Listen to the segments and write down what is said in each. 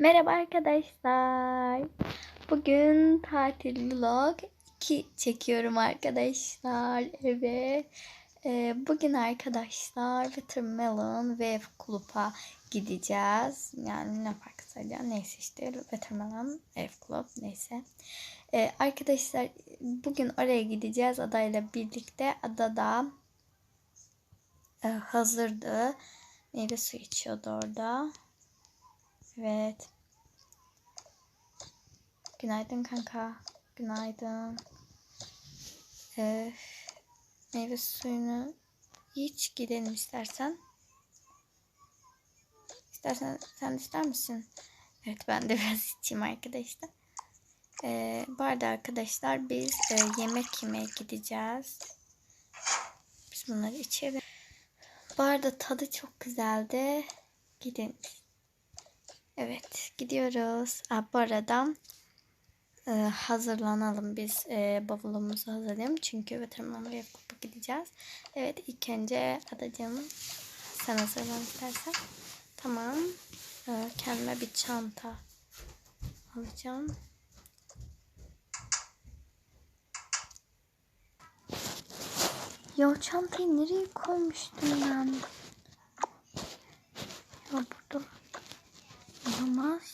Merhaba arkadaşlar. Bugün tatil vlog 2 çekiyorum arkadaşlar. Evet. Ee, bugün arkadaşlar Watermelon ve Club'a gideceğiz. Yani ne fark eder? Neyse işte Watermelon Ev Club neyse. Ee, arkadaşlar bugün oraya gideceğiz adayla birlikte. Adada e, hazırdı. Meyve suyu içiyordu orada. Evet. Günaydın kanka. Günaydın. Ee, meyve suyunu iç gidelim istersen. İstersen sen de ister misin? Evet ben de biraz içeyim arkadaşlar. Ee, bu arada arkadaşlar biz e, yemek yemeye gideceğiz. Biz bunları içelim. Bu arada tadı çok güzeldi. Gidin. Evet gidiyoruz. Aa, bu arada e, hazırlanalım biz e, bavulumuzu hazırlayalım. Çünkü veterinerle yapıp gideceğiz. Evet ilk önce adacığım sen hazırlan istersen. Tamam. E, kendime bir çanta alacağım. Ya çantayı nereye koymuştum ben? Ya burada Olamaz.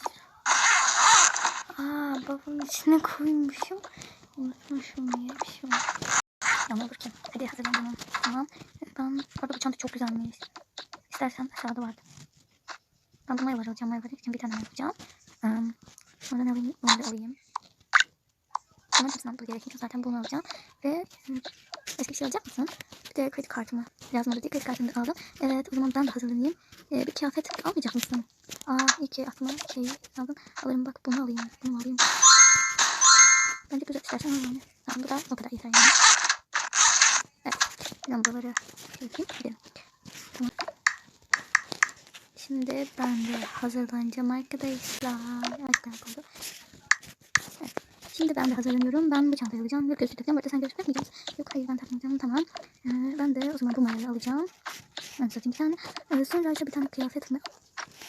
Aa bavulun içine koymuşum. Unutmuşum ya bir şey olmaz. Ya ne olur ki. Hadi hazırlanalım. Tamam. Ben orada bu çanta çok güzelmiş. İstersen aşağıda vardı. Ben bu mayaları alacağım. Mayaları için bir tane yapacağım. Um, oradan alayım. Onu da alayım. Bunların hepsini almamız gerekiyor. Zaten bunu alacağım. Ve başka bir şey alacak mısın? Bir de kredi kartımı lazım oldu diye kredi kartımı aldım. Evet o zaman ben de hazırlanayım. Ee, bir kıyafet almayacak mısın? Aa iyi ki aklıma şey aldım. Alırım bak bunu alayım. Bunu alayım. Bence güzel istersen al yani. Tamam bu da o kadar yeter yani. Evet. Lambaları şey yapayım. Gidelim. Tamam. Şimdi ben de hazırlanacağım arkadaşlar. Arkadaşlar. Şimdi ben de hazırlanıyorum. Ben bu çantayı alacağım. Yok gözlük takacağım. Bu arada sen gözlük takmayacaksın. Yok hayır ben takmayacağım. Tamam. Ee, ben de o zaman bu mayaları alacağım. Ben satayım bir tane. Ee, sonra işte bir tane kıyafet mi?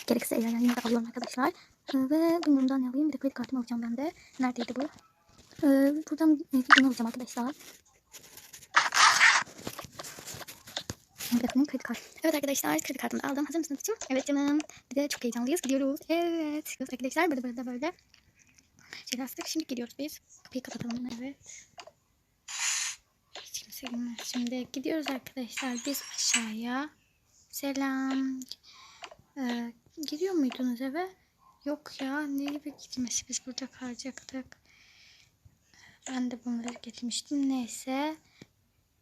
Gerekirse eğer yani yine de alıyorum arkadaşlar. Ee, ve bundan ne alayım? Bir de kredi kartımı alacağım ben de. Neredeydi bu? Ee, buradan bunu alacağım arkadaşlar. Bakın kredi kartı. Evet arkadaşlar kredi kartımı aldım. Hazır mısınız için? Evet canım. Bir de çok heyecanlıyız. Gidiyoruz. Evet arkadaşlar böyle böyle böyle. Şey lastik. Şimdi gidiyoruz biz. Kapıyı kapatalım. Evet. Hiç kimse girmez. Şimdi gidiyoruz arkadaşlar. Biz aşağıya. Selam. Ee, gidiyor muydunuz eve? Yok ya. Nereye gitmesi? Biz burada kalacaktık. Ben de bunları getirmiştim. Neyse.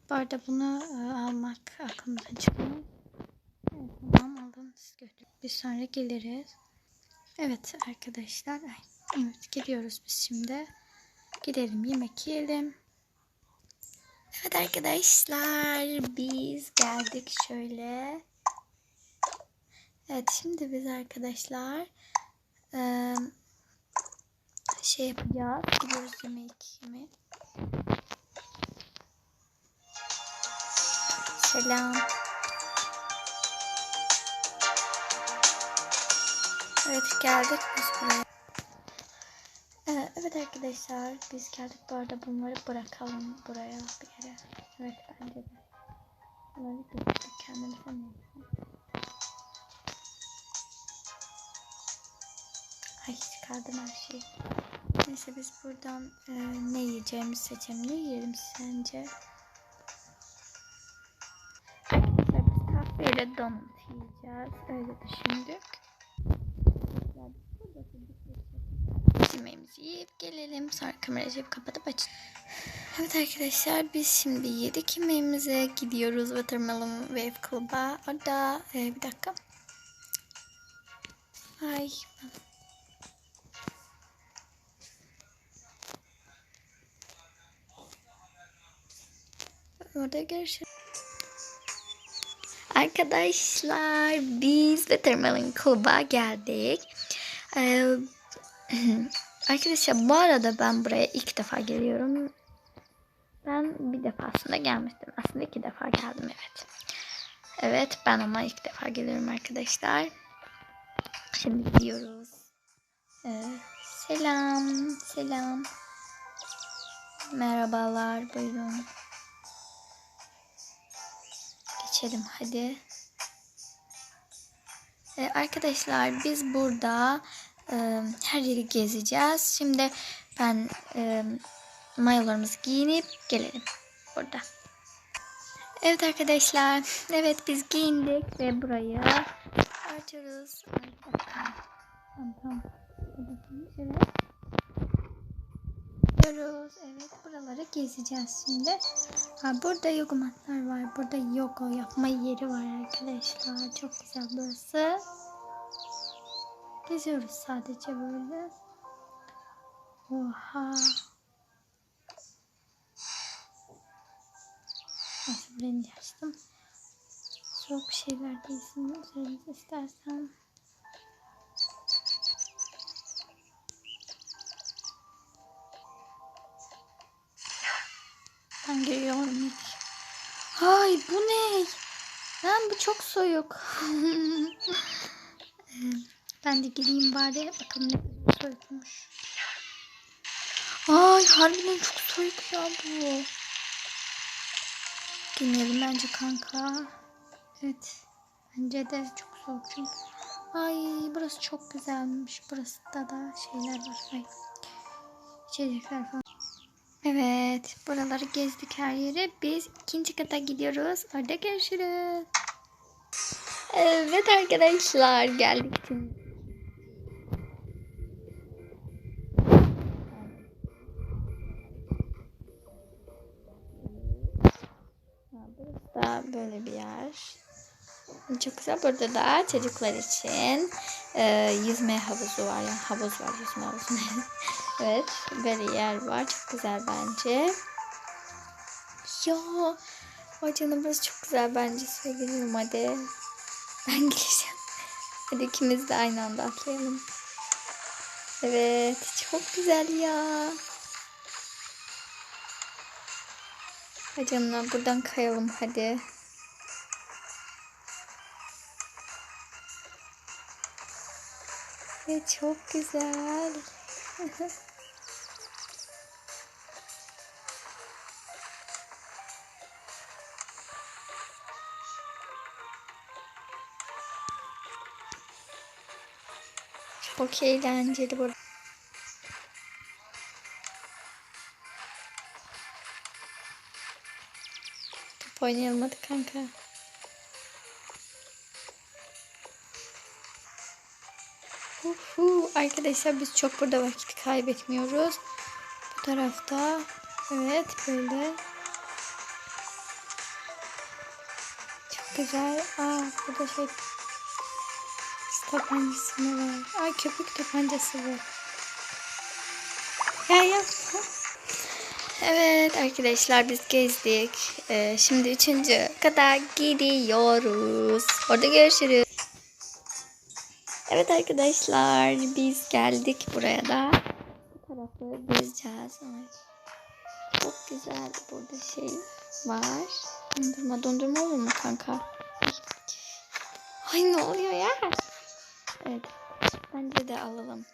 Bu arada bunu e, almak aklımdan çıkmıyor. Evet tamam aldım. Siz götürün. Biz sonra geliriz. Evet arkadaşlar. Ay, evet gidiyoruz biz şimdi. Gidelim yemek yiyelim. Evet arkadaşlar biz geldik şöyle. Evet şimdi biz arkadaşlar şey yapacağız. Gidiyoruz yemek yemeye. Selam. Evet geldik biz buraya. Ee, evet arkadaşlar biz geldik bu arada bunları bırakalım buraya bir yere. Evet bence de. Bunları götürdük kendimize neyse. Ay çıkardım her şeyi. Neyse biz buradan e, ne yiyeceğimizi seçelim. Ne yiyelim sence? Arkadaşlar biz kahveyle donut yiyeceğiz. Öyle düşündük. Yemeğimizi yiyip gelelim. Sonra kamerayı açıp kapatıp aç. Evet arkadaşlar biz şimdi yedik yemeğimize gidiyoruz Watermelon Wave Club'a. Orada e, bir dakika. Ay Orada görüşürüz. Arkadaşlar biz Watermelon Club'a geldik. Ee, arkadaşlar bu arada ben buraya ilk defa geliyorum. Ben bir defasında gelmiştim. Aslında iki defa geldim evet. Evet ben ama ilk defa geliyorum arkadaşlar. Şimdi gidiyoruz. Ee, selam, selam. Merhabalar, buyurun. Geçelim hadi. Ee, arkadaşlar biz burada e, her yeri gezeceğiz. Şimdi ben e, mayolarımızı giyinip gelelim burada. Evet arkadaşlar. Evet biz giyindik ve burayı açıyoruz. Tamam tamam. Gidiyoruz. Evet buraları gezeceğiz şimdi. Ha, burada yoga matlar var. Burada yoga yapma yeri var arkadaşlar. Çok güzel burası. Geziyoruz sadece böyle. Oha. Neyse rengi açtım. Bir şeyler değilsin. Üzerinize istersen. Ben giriyorum hiç. Ay bu ne? Lan bu çok soğuk. Ee, ben de gireyim bari. Bakalım ne kadar soğukmuş. Ay harbiden çok soğuk ya bu. Girmeyelim bence kanka. Evet. Bence de çok soğuk çünkü. Ay burası çok güzelmiş. Burası da da şeyler var. Ay. İçecekler falan. Evet. Buraları gezdik her yere. Biz ikinci kata gidiyoruz. Orada görüşürüz. Evet arkadaşlar geldik şimdi. Ha, Burası da böyle bir yer. Çok güzel. Burada da çocuklar için e, yüzme havuzu var. Yani havuz var, yüzme havuzu. evet, böyle yer var. Çok güzel bence. Ya, ay canım burası çok güzel bence. Söyleyelim hadi. Ben gireceğim. Hadi ikimiz de aynı anda atlayalım. Evet, çok güzel ya. Hadi canım buradan kayalım hadi. Ve çok güzel. çok eğlenceli burada. Oynayalım hadi kanka. Uhu, arkadaşlar biz çok burada vakit kaybetmiyoruz. Bu tarafta evet böyle. Çok güzel. Aa burada şey tabancası mı var? Ay köpük tabancası var. Ya ya. Evet arkadaşlar biz gezdik. Ee, şimdi üçüncü kata gidiyoruz. Orada görüşürüz. Evet arkadaşlar biz geldik buraya da. Bu tarafı gezeceğiz. Ay, çok güzel burada şey var. Dondurma dondurma olur mu kanka? Ay ne oluyor ya? Evet bence de alalım.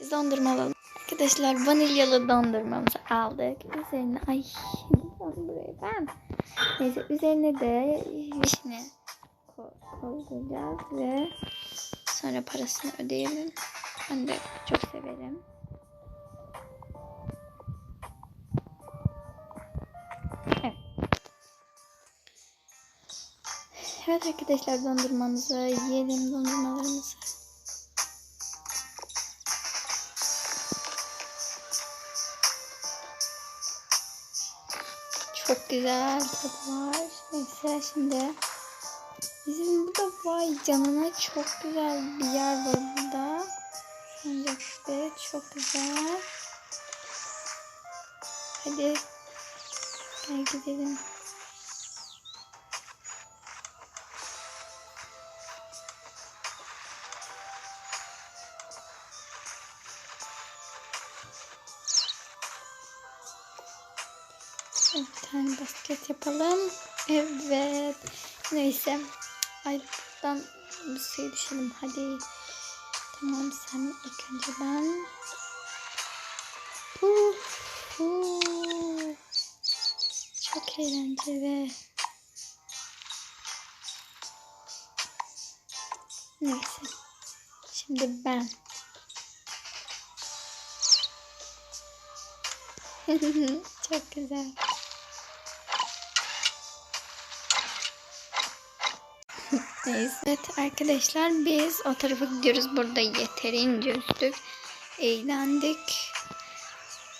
Biz dondurma alalım. Arkadaşlar vanilyalı dondurmamızı aldık. Üzerine ay bunu buraya ben. Neyse üzerine de vişne ko- koyacağız ve sonra parasını ödeyelim. Ben de çok severim. Evet. Evet arkadaşlar dondurmamızı yiyelim dondurmalarımızı. Çok güzel tadı var. Neyse şimdi bizim burada vay canına çok güzel bir yer var burada. Sancak'ta çok güzel. Hadi gel gidelim. Tane basket yapalım. Evet. Neyse. Ay buradan bir şey düşelim. Hadi. Tamam sen ilk önce ben. Hu, hu. Çok eğlenceli. Neyse. Şimdi ben. Çok güzel. Neyse evet arkadaşlar biz o tarafa gidiyoruz. Burada yeterince üstük. Eğlendik.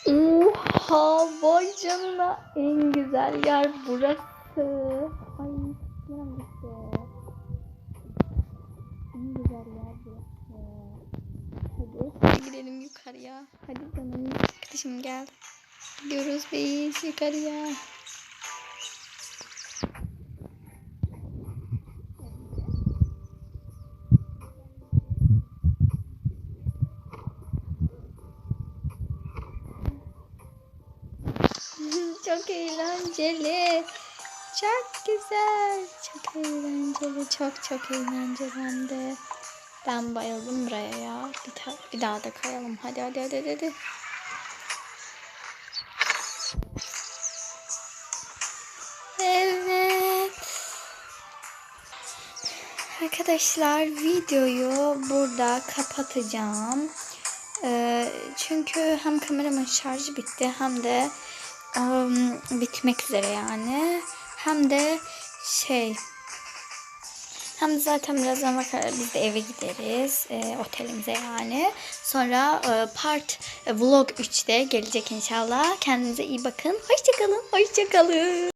Oha vay canına en güzel yer burası. Ay sinirim gitti. En güzel yer burası. Hadi, hadi gidelim yukarıya. Hadi canım arkadaşım gel. Gidiyoruz biz yukarıya. Çok eğlenceli. Çok güzel. Çok eğlenceli. Çok çok eğlenceli hem de. Ben bayıldım buraya ya. Bir, ta- bir daha da kayalım. Hadi hadi hadi hadi. hadi. Evet. Arkadaşlar videoyu burada kapatacağım. Ee, çünkü hem kameramın şarjı bitti hem de ım, bitmek üzere yani. Hem de şey hem de zaten birazdan bakar biz de eve gideriz e, otelimize yani. Sonra e, part e, vlog 3'te gelecek inşallah. Kendinize iyi bakın. Hoşçakalın. Hoşçakalın.